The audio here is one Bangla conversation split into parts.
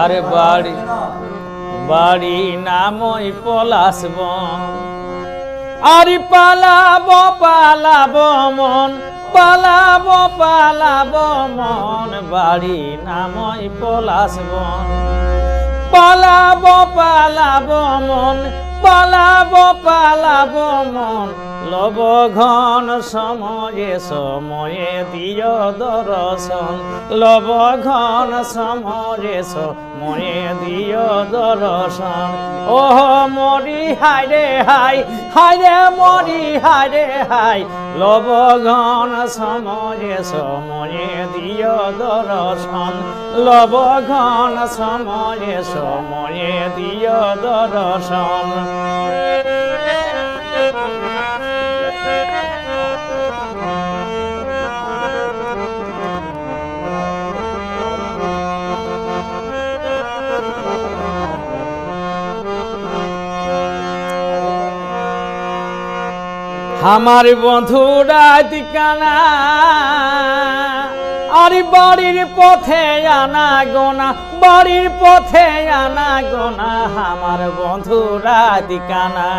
আরে বাড়ি বাড়ি নামই পলাশব আরে পালাব পালাব মন, পালাব পালাব মন, বাড়ি নামই পলাশব পালাব পালাব মন পালাব পালাব মন। লব ঘন সময়ে সময়ে দিয় দর্শন। লব ঘন সময়ে সময়ে দিয় দর্শন। ওহ মরি হাই রে হাই হাই রে মরি হাই রে হাই লব ঘন সময়ে সময়ে দিয় দর্শন। লব ঘন সময়ে সময়ে দিয় দর্শন। আমার বন্ধুরা দিকানা আর বাড়ির পথে আনা গোনা, বাড়ির পথে আনা গোনা, আমার বন্ধুরা দিকানা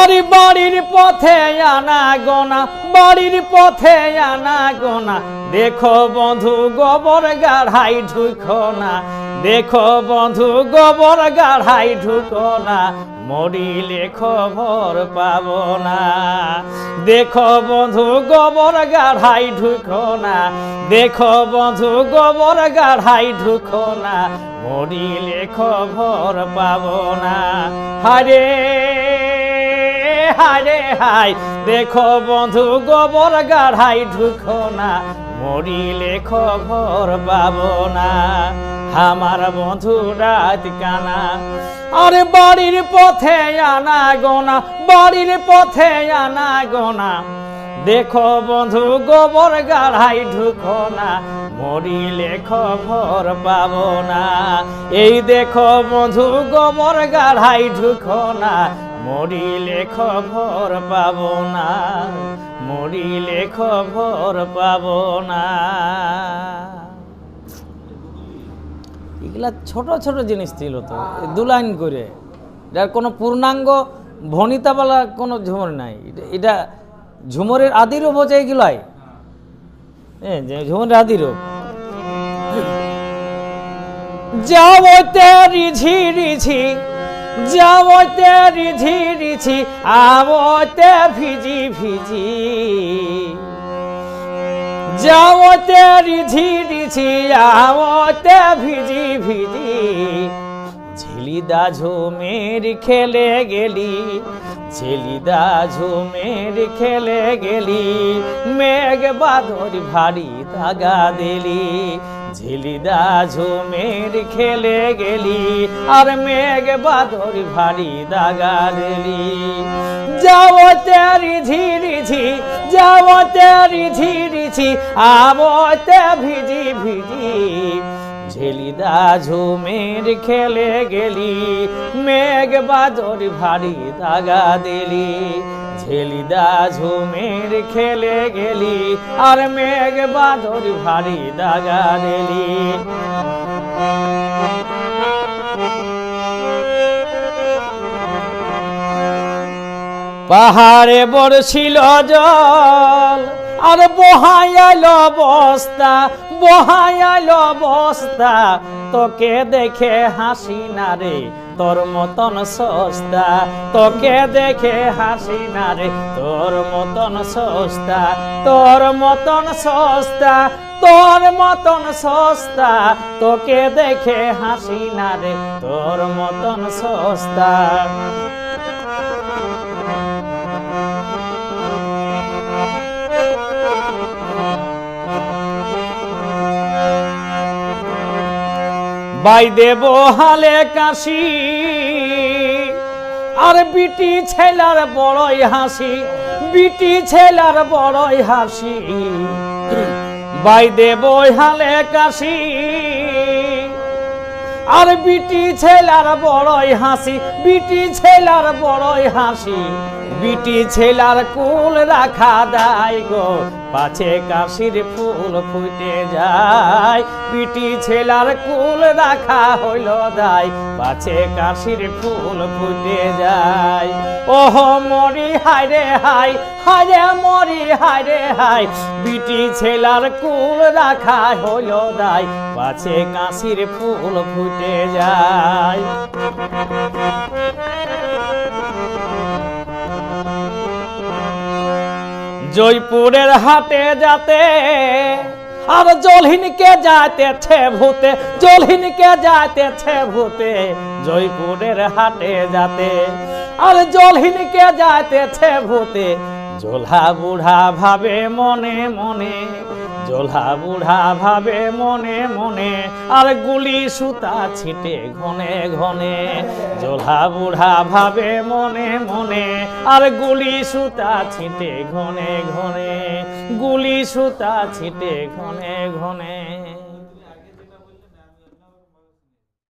আরে বাড়ির পথে আনা গোনা, বাড়ির পথে আনা গোনা, দেখো বন্ধু গোবর গাঢ়াই ঢুকো না, দেখো বন্ধু গোবর গাঢ়াই ঢুকো না মরিলে খবর পাব না। দেখো বন্ধু, গোবর গাঢ়াই ঢুকো না। দেখো বন্ধু, গোবর গাঢ়াই ঢুকো না। মরিলে খবর পাব না। হারে হায় হাই দেখো বন্ধু, গোবর গাঢ়াই ঢুকো না। মরিলে খবর পাব না। আমার বন্ধু রাত কানা। আরে বাড়ির পথে আনা গোনা, বাড়ির পথে আনা গোনা। দেখো বন্ধু, গোবর গাঢ়াই ঢুকো না, মরিলে খবর পাব না। এই দেখো বন্ধু, গোবর গাঢ়াই ঢুকো না, মরিলে খবর পাব না, মরিলে খবর পাব না। এগুলা ছোট ছোট জিনিস ছিল তো। দু লাইন করে। এটার কোনো পূর্ণাঙ্গ ভনিতাওয়ালা কোনো ঝুমর নাই। এটা- ঝুমরের আদিরূপ হচ্ছে এগুলাই। হ্যাঁ ঝুমরের আদিরূপ। যাওতে রিঝি রিঝি যাওতে রিঝি রিঝি, আবতে ভিজি ভিজি। যাওতে রিঝি রিঝি আওতে ভিজি ভিজি। ঝিলিদা ঝুমের খেলে গেলি, ঝিলিদা ঝুমের খেলে গেলি, মেঘ বাদর ভারী দাগা দিলি। ঝিলিদা ঝুমের খেলে গেলি, আর মেঘ বাদর ভারী দাগা দিলি তেরি ঝিরিছি রিঝি তেরি ঝিরিছি রিঝি আবতে ভিজি ভিজি। ঝেলিদা ঝুমের খেলে গেলি, মেঘ বাদর ভারী দাগা দিলি। ঝেলিদা ঝুমের খেলে গেলি আর মেঘ বাদর ভারী দাগা দিলি। পাহাড়ে বড়ছিল জল আর বহাইল বস্তা বহাইল বস্তা তোকে দেখে হাসি না রে, তোর মতন সস্তা। তোকে দেখে হাসি না রে, তোর মতন সস্তা। তোর মতন সস্তা, তোর মতন সস্তা। তোকে দেখে হাসি না রে, তোর মতন সস্তা। বাই দেব হালে কাশি, আর বিটি ছেলার বড়ই হাসি, বিটি ছেলার বড়ই হাসি। বাই দেব হালে কাশি আর বিটি ছেলার বড়ই হাসি, বিটি ছেলার বড়ই হাসি। বিটি ছেলার কুল রাখা দায় গো, পাছে কাশির ফুল ফুটে যায়। বিটি ছেলার কুল রাখা হইল দায়, পাছে কাশির ফুল ফুটে যায়। ওহ, মরি, হায় রে হাই হায় রে মরি, হায় রে হাই বিটি ছেলার কুল রাখা হইল দায়, পাছে কাশির ফুল ফুটে যায়। জয়পুরের হাতে যাতে আর জলহিনকে যাইতেছে ভূতে, জলহিনকে যাইতেছে ভূতে, জয়পুরের হাটে যাতে আর জলহিনকে যাইতেছে ভূতে জোলা বুড়া ভাবে মনে মনে জোলা বুড়া ভাবে মনে মনে, আর গুলি সুতা ছিটে ঘনে ঘনে। জলা বুড়া ভাবে মনে মনে, আর গুলি সুতা ছিটে ঘনে ঘনে। গুলি সুতা ছিটে ঘনে ঘনে।